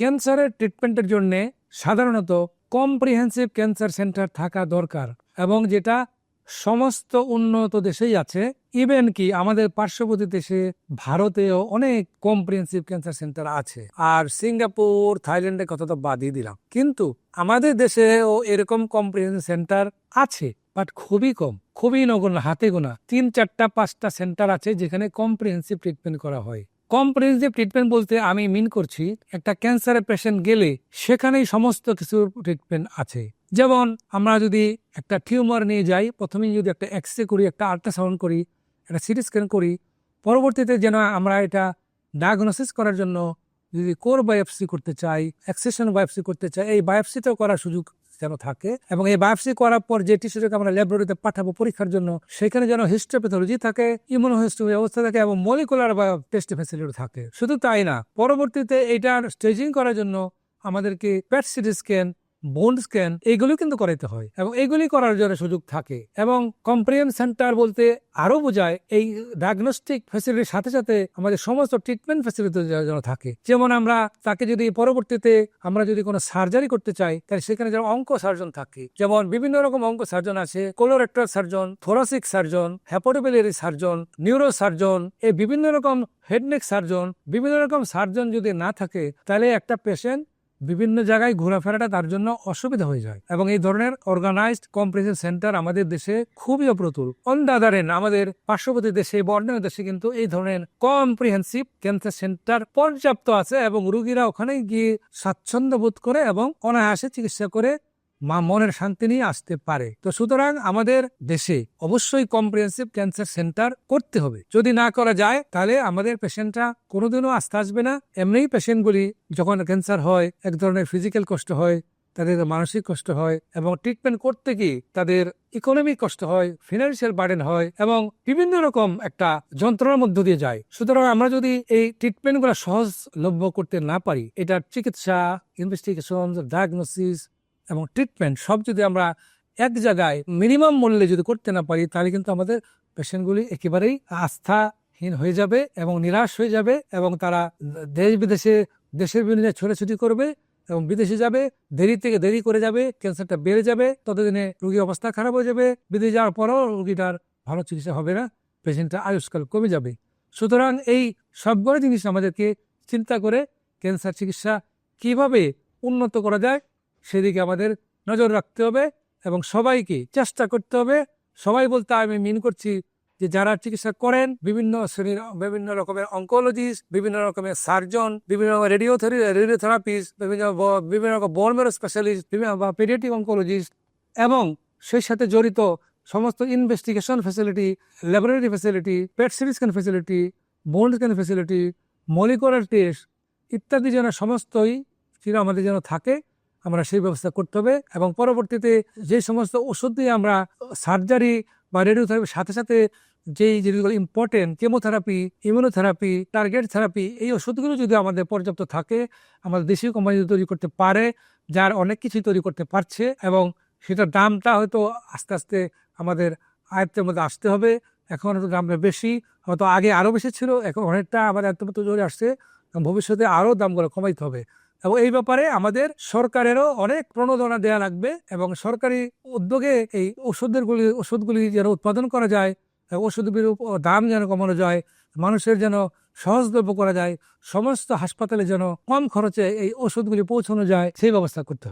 ক্যান্সারের ট্রিটমেন্টের জন্য সাধারণত কম্প্রিহেন্সিভ ক্যান্সার সেন্টার থাকা দরকার এবং যেটা সমস্ত উন্নত দেশেই আছে। ইভেন কি আমাদের পার্শ্ববর্তী দেশে ভারতেও অনেক কম্প্রিহেন্সিভ ক্যান্সার সেন্টার আছে। আর সিঙ্গাপুর, থাইল্যান্ডের কথা তো বাদই দিলাম। কিন্তু আমাদের দেশেও এরকম কম্প্রিহেন্সিভ সেন্টার আছে বাট খুবই কম, খুবই নগণ্য হাতে গোনা। তিন চারটা, পাঁচটা সেন্টার আছে যেখানে কম্প্রিহেন্সিভ ট্রিটমেন্ট করা হয়। কম্প্রিহেন্সিভ ট্রিটমেন্ট বলতে আমি মিন করছি একটা ক্যান্সারের পেশেন্ট গেলে সেখানেই সমস্ত কিছু ট্রিটমেন্ট আছে। যেমন আমরা যদি একটা টিউমার নিয়ে যাই, প্রথমেই যদি একটা এক্স রে করি, একটা আল্ট্রাসাউন্ড করি, একটা সিটি স্ক্যান করি, পরবর্তীতে যেন আমরা এটা ডায়াগনোসিস করার জন্য যদি কোর বায়োপসি করতে চাই এক্সেশন বায়োপসি করতে চাই, এই বায়োপসিতেও করার সুযোগ যেন থাকে এবং এই বায়োপসি করার পর যে টিস্যুটাকে আমরা ল্যাবরেটরিতে পাঠাবো পরীক্ষার জন্য, সেখানে যেন হিস্টোপ্যাথোলজি থাকে ইমিউনোহিস্টো অবস্থা থাকে এবং মলিকুলার বা টেস্ট ফ্যাসিলিটি থাকে। শুধু তাই না, পরবর্তীতে এটার স্টেজিং করার জন্য আমাদেরকে PET CT scan bone scan এগুলো কিন্তু করাইতে হয় এবং এগুলি করার জন্য সুযোগ থাকে এবং কম্প্রিহেন সেন্টার বলতে আরও বোঝায় এই ডায়াগনস্টিক ফ্যাসিলিটির সাথে সাথে আমাদের সমস্ত ট্রিটমেন্ট ফ্যাসিলিটি যেন থাকে। যেমন আমরা তাকে যদি পরবর্তীতে আমরা যদি কোনো সার্জারি করতে চাই, তাহলে সেখানে যেন অঙ্ক সার্জন থাকে। যেমন বিভিন্ন রকম অঙ্ক সার্জন আছে colorectal surgeon thoracic surgeon hepatobiliary surgeon neuro surgeon এই বিভিন্ন রকম হেডনেক সার্জন বিভিন্ন রকম সার্জন যদি না থাকে, তাহলে একটা পেশেন্ট বিভিন্ন জায়গায় ঘোরাফেরাটা তার জন্য অসুবিধা হয়ে যায়। এবং এই ধরনের অর্গানাইজড কম্প্রেশন সেন্টার আমাদের দেশে খুবই অপ্রতুল। অন দা আদার আমাদের পার্শ্ববর্তী দেশে বা অন্যান্য দেশে কিন্তু এই ধরনের কম্প্রিহেন্সিভ ক্যান্সার সেন্টার পর্যাপ্ত আছে এবং রুগীরা ওখানে গিয়ে স্বাচ্ছন্দ্য বোধ করে এবং অনায়াসে চিকিৎসা করে মা মনের শান্তি নিয়ে আসতে পারে। তো সুতরাং আমাদের দেশে অবশ্যই কম্প্রিহেন্সিভ ক্যান্সার সেন্টার করতে হবে। যদি না করা যায়, তাহলে আমাদের পেশেন্টরা কোনোদিনও আসতে আসবে না। এমনিই পেশেন্টগুলি যখন ক্যান্সার হয়, এক ধরনের ফিজিক্যাল কষ্ট হয়, তাদের মানসিক কষ্ট হয় এবং ট্রিটমেন্ট করতে গিয়ে তাদের ইকোনমিক কষ্ট হয় ফিনান্সিয়াল বার্ডেন হয় এবং বিভিন্ন রকম একটা যন্ত্রণার মধ্য দিয়ে যায়। সুতরাং আমরা যদি এই ট্রিটমেন্টগুলো সহজলভ্য করতে না পারি, এটার চিকিৎসা ইনভেস্টিগেশন ডায়াগনোসিস এবং ট্রিটমেন্ট সব যদি আমরা এক জায়গায় মিনিমাম মূল্যে যদি করতে না পারি, তাহলে কিন্তু আমাদের পেশেন্টগুলি একেবারেই আস্থাহীন হয়ে যাবে এবং নিরাশ হয়ে যাবে এবং তারা দেশ বিদেশে, দেশের বিভিন্ন ছোটাছুটি করবে এবং বিদেশে যাবে, দেরি থেকে দেরি করে যাবে ক্যান্সারটা বেড়ে যাবে, ততদিনে রোগীর অবস্থা খারাপ হয়ে যাবে, বিদেশে যাওয়ার পরও রোগীটার ভালো চিকিৎসা হবে না পেশেন্টটা আয়ুষ্কাল কমে যাবে। সুতরাং এই সবগুলো জিনিস আমাদেরকে চিন্তা করে ক্যান্সার চিকিৎসা কীভাবে উন্নত করা যায় সেদিকে আমাদের নজর রাখতে হবে এবং সবাইকে চেষ্টা করতে হবে। সবাই বলতে আমি মিন করছি যে যারা চিকিৎসা করেন, বিভিন্ন শ্রেণির, বিভিন্ন রকমের অঙ্কোলজিস্ট বিভিন্ন রকমের সার্জন বিভিন্ন রকমের রেডিওথেরি রেডিওথেরাপিস্ট বিভিন্ন বিভিন্ন রকম বর্মের স্পেশালিস্ট বিভিন্ন বা পেডিয়াটিক অঙ্কোলজিস্ট এবং সেই সাথে জড়িত সমস্ত investigation facility laboratory facility PET CT scan facility bone scan facility molecular test ইত্যাদি যেন সমস্তই চির আমাদের যেন থাকে। আমরা সেই ব্যবস্থা করতে হবে এবং পরবর্তীতে যে সমস্ত ওষুধ দিয়ে আমরা সার্জারি বা রেডিওথেরাপির সাথে সাথে যেই যেগুলো important chemotherapy immunotherapy target therapy এই ওষুধগুলো যদি আমাদের পর্যাপ্ত থাকে, আমাদের দেশীয় কোম্পানি যদি তৈরি করতে পারে, যার অনেক কিছুই তৈরি করতে পারছে এবং সেটার দামটা হয়তো আস্তে আস্তে আমাদের আয়ত্তের মধ্যে আসতে হবে। এখন হয়তো দামটা বেশি, হয়তো আগে আরও বেশি ছিল, এখন অনেকটা আমাদের আয়ত্তের মধ্যে চলে আসছে ভবিষ্যতে আরও দামগুলো কমাইতে হবে। এবং এই ব্যাপারে আমাদের সরকারেরও অনেক প্রণোদনা দেওয়া লাগবে এবং সরকারি উদ্যোগে এই ওষুধেরগুলি ওষুধগুলি যেন উৎপাদন করা যায় ওষুধগুলির দাম যেন কমানো যায়, মানুষের যেন সহজলভ্য করা যায়, সমস্ত হাসপাতালে যেন কম খরচে এই ওষুধগুলি পৌঁছানো যায়, সেই ব্যবস্থা করতে হবে।